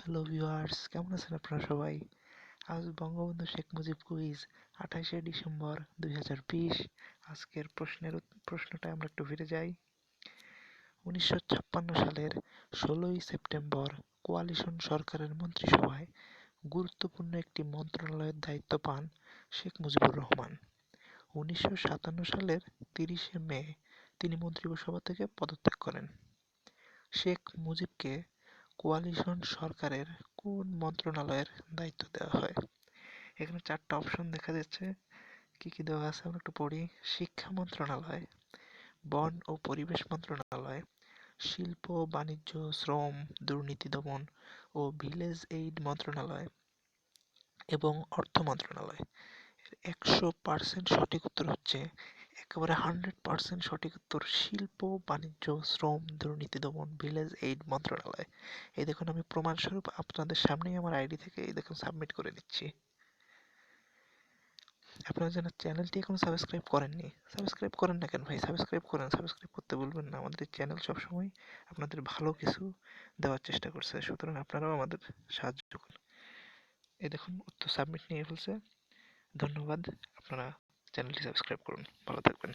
Hello viewers কেমন আছেন আপনারা সবাই? আজ বঙ্গবন্ধু শেখ মুজিব কুইজ আঠাশে ডিসেম্বর দুই হাজার বিশ। আজকের প্রশ্নের প্রশ্নটা আমরা একটু ফিরে যাই। উনিশশো ছাপ্পান্ন সালের ষোলোই সেপ্টেম্বর কোয়ালিশন সরকারের মন্ত্রিসভায় গুরুত্বপূর্ণ একটি মন্ত্রণালয়ের দায়িত্ব পান শেখ মুজিবুর রহমান। উনিশশো সাতান্ন সালের তিরিশে মে তিনি মন্ত্রিসভা থেকে পদত্যাগ করেন। শেখ মুজিবকে কোয়ালিশন সরকারের কোন মন্ত্রণালয়ের দায়িত্ব দেওয়া হয়? এখানে চারটা অপশন দেখা যাচ্ছে। কি কি দেওয়া আছে আমরা একটু পড়ি। শিক্ষা মন্ত্রণালয়, বন ও পরিবেশ মন্ত্রণালয়, শিল্প, বাণিজ্য, শ্রম, দুর্নীতি দমন ও ভিলেজ এইড মন্ত্রণালয় এবং অর্থ মন্ত্রণালয়। একশো পার্সেন্ট সঠিক উত্তর হচ্ছে একেবারে হান্ড্রেড পার্সেন্ট সঠিক উত্তর শিল্প, বাণিজ্য, শ্রম, দুর্নীতি, দমন, ভিলেজ, এইড মন্ত্রণালয়। এই দেখুন, আমি প্রমাণস্বরূপ আপনাদের সামনেই আমার আইডি থেকে এই দেখুন সাবমিট করে দিচ্ছি আপনারা যেন চ্যানেলটি এখনও সাবস্ক্রাইব করেননি, সাবস্ক্রাইব করেন না কেন ভাই? সাবস্ক্রাইব করেন, সাবস্ক্রাইব করতে বলবেন না। আমাদের চ্যানেল সবসময় আপনাদের ভালো কিছু দেওয়ার চেষ্টা করছে, সুতরাং আপনারাও আমাদের সাহায্য করুন। এই দেখুন, উত্তর সাবমিট নিয়ে ফেলছে। ধন্যবাদ। আপনারা চ্যানেলটি সাবস্ক্রাইব করুন। ভালো থাকবেন।